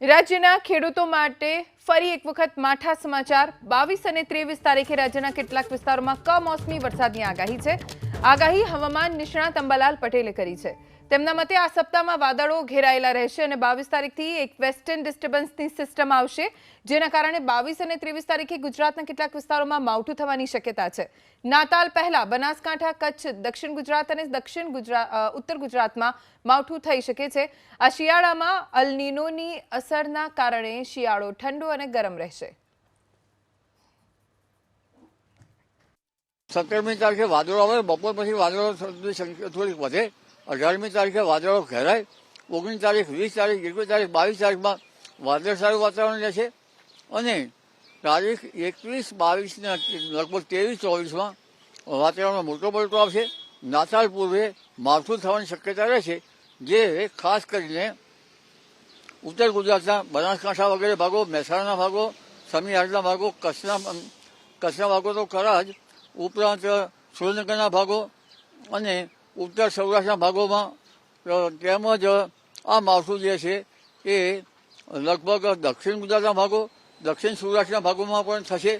રાજ્યના ખેડૂતો માટે ફરી એક વખત માઠા સમાચાર. બાવીસ અને ત્રેવીસ તારીખે રાજ્યના કેટલાક વિસ્તારોમાં કમોસમી વરસાદની આગાહી છે. આગાહી હવામાન નિષ્ણાત અંબાલાલ પટેલે કરી છે. તેમના મતે આ સપ્તાહમાં વાદળો ઘેરાયેલા રહેશે અને બાવીસ તારીખથી એક વેસ્ટર્ન ડિસ્ટર્બન્સની સિસ્ટમ આવશે, જેના કારણે બાવીસ અને ત્રેવીસ તારીખે ગુજરાતના કેટલાક વિસ્તારોમાં માવઠું થવાની શક્યતા છે. નાતાલ પહેલા બનાસકાંઠા, કચ્છ, દક્ષિણ ગુજરાત અને દક્ષિણ ગુજરાત ઉત્તર ગુજરાતમાં માવઠું થઈ શકે છે. આ શિયાળામાં અલનીનોની અસરના કારણે શિયાળો ઠંડો અને ગરમ રહેશે. સત્તરમી તારીખે વાદળો આવે, બપોર પછી વાદળો થોડીક વધે. અઢારમી તારીખે વાદળો ઘેરાય. ઓગણીસ તારીખ, વીસ તારીખ, એકવીસ તારીખ, બાવીસ તારીખમાં વાદળછાયું વાતાવરણ રહેશે. અને તારીખ એકવીસ, બાવીસના લગભગ ત્રેવીસ, ચોવીસમાં વાતાવરણમાં મોટો પલટો આવશે. નાતાલ પૂર્વે માવઠું થવાની શક્યતા રહેશે, જે ખાસ કરીને ઉત્તર ગુજરાતના બનાસકાંઠા વગેરે ભાગો, મહેસાણાના ભાગો સમીહારના ભાગો, કચ્છના કચ્છના ભાગો તો ખરા જ ઉપરાંત સુરેન્દ્રનગરના ભાગો અને ઉત્તર સૌરાષ્ટ્રના ભાગોમાં તેમજ આ માવઠું જે છે એ લગભગ દક્ષિણ ગુજરાતના ભાગો, દક્ષિણ સૌરાષ્ટ્રના ભાગોમાં પણ થશે.